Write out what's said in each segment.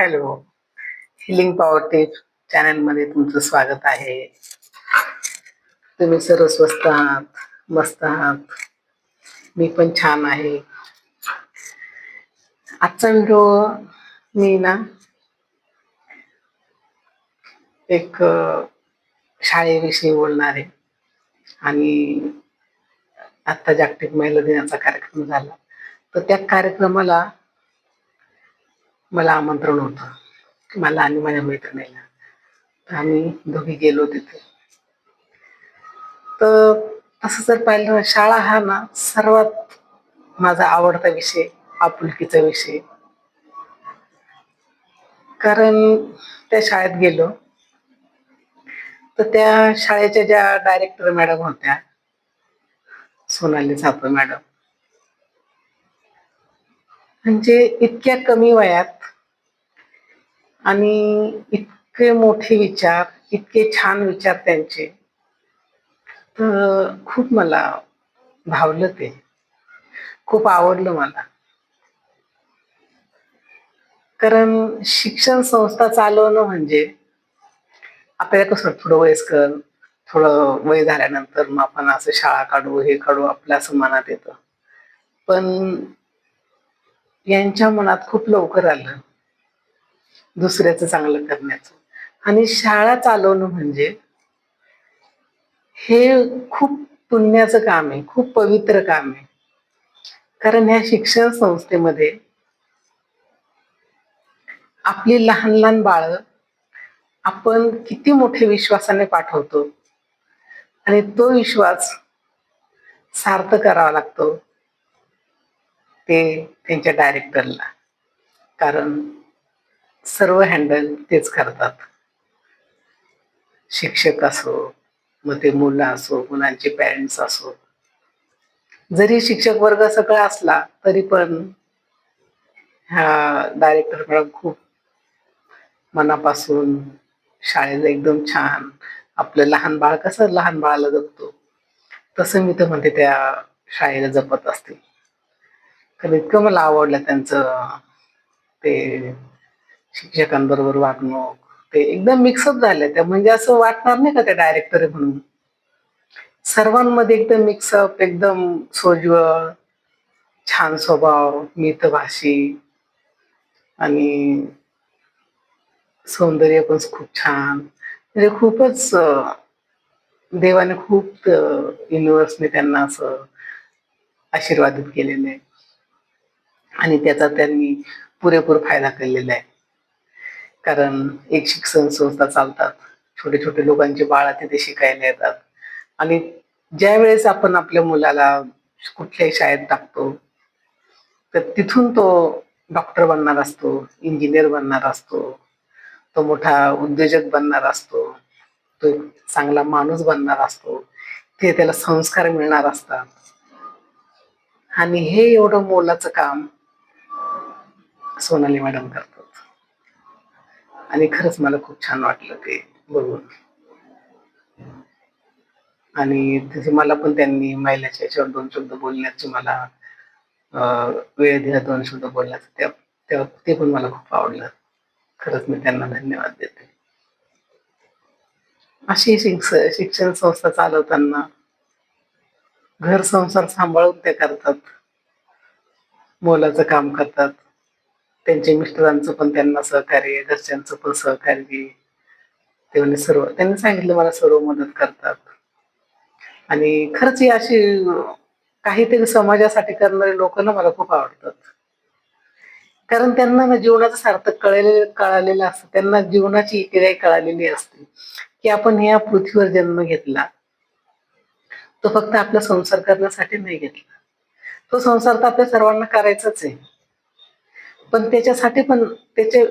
Hello. Healing power tip चॅनलमध्ये तुमचं स्वागत आहे. तुम्ही सर्व स्वस्त आहात मस्त आहात. मी पण छान आहे. आजचा व्हिडिओ मी ना एक शाळेविषयी बोलणार आहे. आणि आत्ता जागतिक महिला दिनाचा कार्यक्रम झाला. तर त्या कार्यक्रमाला मला आमंत्रण होतं. मला आणि माझ्या मैत्रिणीला. तर आम्ही दोघी गेलो तिथे. तर असं जर पाहिलं ना शाळा हा ना सर्वात माझा आवडता विषय आपुलकीचा विषय. कारण त्या शाळेत गेलो. तर त्या शाळेच्या ज्या डायरेक्टर मॅडम होत्या सोनाली सातव मॅडम म्हणजे इतक्या कमी वयात आणि इतके मोठे विचार इतके छान विचार त्यांचे. तर खूप मला भावलं ते. खूप आवडलं मला. कारण शिक्षण संस्था चालवणं म्हणजे आपल्याला कसं थोडं वयस्कर थोडं वय झाल्यानंतर मग आपण असं शाळा काढू हे काढू आपल्या असं मनात येतं. पण यांच्या मनात खूप लवकर आलं. दुसऱ्याचं चांगलं करण्याचं. आणि शाळा चालवणं म्हणजे हे खूप पुण्याचं काम आहे खूप पवित्र काम आहे. कारण ह्या शिक्षण संस्थेमध्ये आपली लहान लहान बाळ आपण किती मोठे विश्वासाने पाठवतो आणि तो विश्वास सार्थ करावा लागतो. ते त्यांच्या डायरेक्टरला कारण सर्व हँडल तेच करतात. शिक्षक असो मग ते मुलं असो मुलांचे पॅरेंट्स असो. जरी शिक्षक वर्ग सगळा असला तरी पण ह्या डायरेक्टर मॅडम खूप मनापासून शाळेला एकदम छान आपलं लहान बाळ कसं लहान बाळाला जपतो तसं मी तर म्हणते त्या शाळेला जपत असते. तर इतकं मला आवडलं त्यांचं ते शिक्षकांबरोबर वागणूक. ते एकदम मिक्सअप झालं. त्या म्हणजे असं वाटणार नाही का ते डायरेक्टर म्हणून? सर्वांमध्ये एकदम मिक्सअप एकदम सोज्वळ छान स्वभाव मितभाषी आणि सौंदर्य पण खूप छान. म्हणजे खूपच देवाने खूप युनिव्हर्सने त्यांना असं आशीर्वादित केलेले आहे. आणि त्याचा त्यांनी पुरेपूर फायदा केलेला आहे. कारण एक शिक्षण संस्था चालतात. छोटे छोटे लोकांचे बाळा तिथे शिकायला येतात. आणि ज्या वेळेस आपण आपल्या मुलाला कुठल्याही शाळेत टाकतो तर तिथून तो डॉक्टर बनणार असतो इंजिनियर बनणार असतो तो मोठा उद्योजक बनणार असतो तो चांगला माणूस बनणार असतो ते त्याला संस्कार मिळणार असतात. आणि हे एवढं मोलाचं काम सोनाली मॅडम करतात. आणि खरंच मला खूप छान वाटलं ते बघून. आणि तिथे मला पण त्यांनी महिलाच्या याच्यावर दोन शब्द बोलण्याची मला वेळ दिला दोन शब्द बोलण्याचं. त्या त्या- ते पण मला खूप आवडलं. खरंच मी त्यांना धन्यवाद देते. अशी शिक्ष शिक्षण संस्था चालवताना घर संसार सांभाळून ते करतात. मोलाचं काम करतात. त्यांच्या मिस्टरांचं पण त्यांना सहकार्य घरच्यांचं पण सहकार्य. ते सर्व त्यांनी सांगितलं मला सर्व मदत करतात. आणि खरंच ही अशी काहीतरी समाजासाठी करणारे लोक ना मला खूप आवडतात. कारण त्यांना ना जीवनाचं सार्थक कळलेलं कळालेलं असतं. त्यांना जीवनाची इकिराई कळालेली असते. की आपण ह्या पृथ्वीवर जन्म घेतला. तो फक्त आपला संसार करण्यासाठी नाही घेतला. तो संसार तर आपल्या सर्वांना करायचाच आहे. पण त्याच्यासाठी पण त्याच्या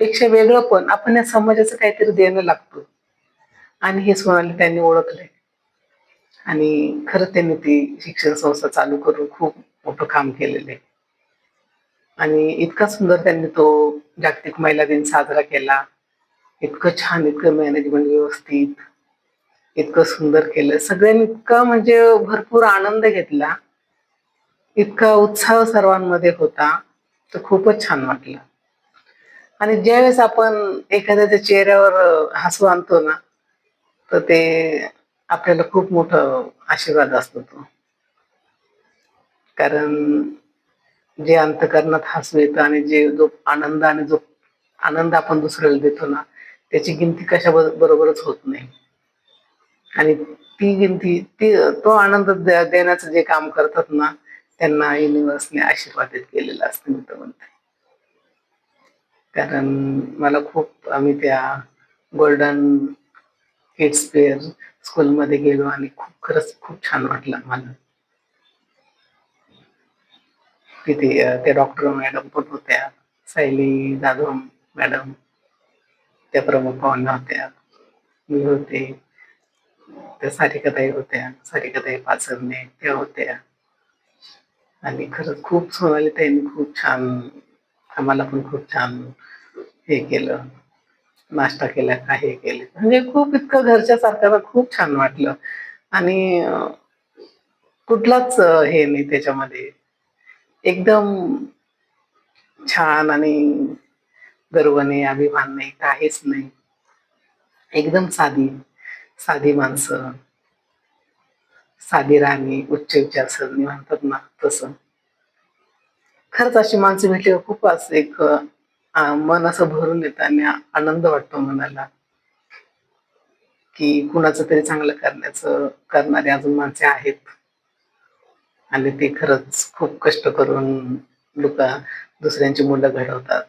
पेक्षा वेगळं पण आपण या समाजाचं काहीतरी देणं लागतो. आणि हे सोनाली त्यांनी ओळखले आणि खरं त्यांनी ती शिक्षण संस्था चालू करून खूप मोठं काम केलेलं आहे. आणि इतका सुंदर त्यांनी तो जागतिक महिला दिन साजरा केला. इतकं छान इतकं मॅनेजमेंट व्यवस्थित इतकं सुंदर केलं. सगळ्यांनी इतका म्हणजे भरपूर आनंद घेतला. इतका उत्साह सर्वांमध्ये होता. तर खूपच छान वाटलं. आणि ज्यावेळेस आपण एखाद्याच्या चेहऱ्यावर हसू आणतो ना तर ते आपल्याला खूप मोठं आशीर्वाद असतो तो. कारण जे अंतकरणात हसू येतं आणि जे जो आनंद आणि जो आनंद आपण दुसऱ्याला देतो ना त्याची गिनती कशा बरोबरच होत नाही. आणि ती गिनती ती तो आनंद देण्याचं जे काम करतात ना त्यांना युनिव्हर्सने आशीर्वादित केलेलं असतं मी तर म्हणते. कारण मला खूप आम्ही त्या गोल्डन किड्स फेअर स्कूलमध्ये गेलो आणि खूप खरंच खूप छान वाटलं मला. तिथे त्या डॉक्टर मॅडम पण होत्या सायली जाधव मॅडम त्या प्रमुख पाहुण्या होत्या. मी होते त्या सारिकाताई होत्या सारिकाताई पाचरणे त्या होत्या. आणि खरंच खूप सोनाली ताईंनी खूप छान आम्हाला पण खूप छान हे केलं. नाश्ता केला का हे केले. म्हणजे खूप इतकं घरच्या सारख्याला खूप छान वाटलं. आणि कुठलाच हे नाही त्याच्यामध्ये. एकदम छान आणि गर्व नाही अभिमान नाही काहीच नाही. एकदम साधी साधी माणसं. साधी राणी उच्च विचारसरणी म्हणतात ना तसं. खरंच अशी माणसं भेटल्यावर खूप असं एक मन असं भरून येतं आणि आनंद वाटतो मनाला. की कुणाचं तरी चांगलं करण्याचं करणारे अजून माणसे आहेत. आणि ते खरंच खूप कष्ट करून लोक दुसऱ्यांची मुलं घडवतात.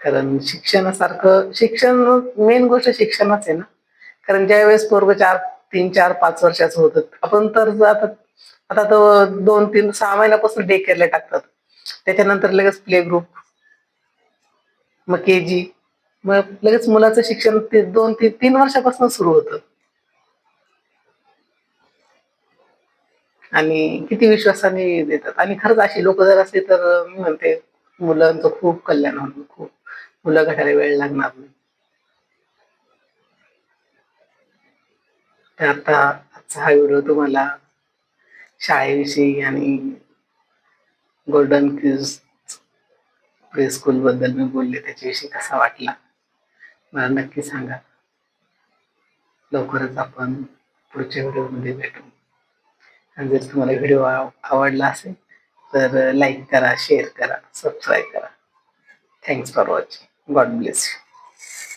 कारण शिक्षणासारखं शिक्षण मेन गोष्ट शिक्षणच आहे ना. कारण ज्या वेळेस पोरग चार तीन चार पाच वर्षाचं होतं. आपण तर आता आता तर दोन तीन सहा महिन्यापासून डे केअरला टाकतात. त्याच्यानंतर लगेच प्ले ग्रुप मग के जी मग लगेच मुलाचं शिक्षण ते दोन तीन तीन वर्षापासून सुरू होतं. आणि किती विश्वासाने देतात. आणि खरंच अशी लोक जर असली तर मी म्हणते मुलांचं खूप कल्याण होणार खूप. मुलं घडायला वेळ लागणार नाही. तर आता आजचा हा व्हिडिओ तुम्हाला शाळेविषयी आणि गोल्डन क्यूज प्ले स्कूल बद्दल मी बोलले त्याच्याविषयी कसा वाटला मला नक्की सांगा. लवकरच आपण पुढच्या व्हिडिओमध्ये भेटू. आणि जर तुम्हाला व्हिडिओ आवडला असेल तर लाईक करा शेअर करा सबस्क्राईब करा. Thanks for watching God bless you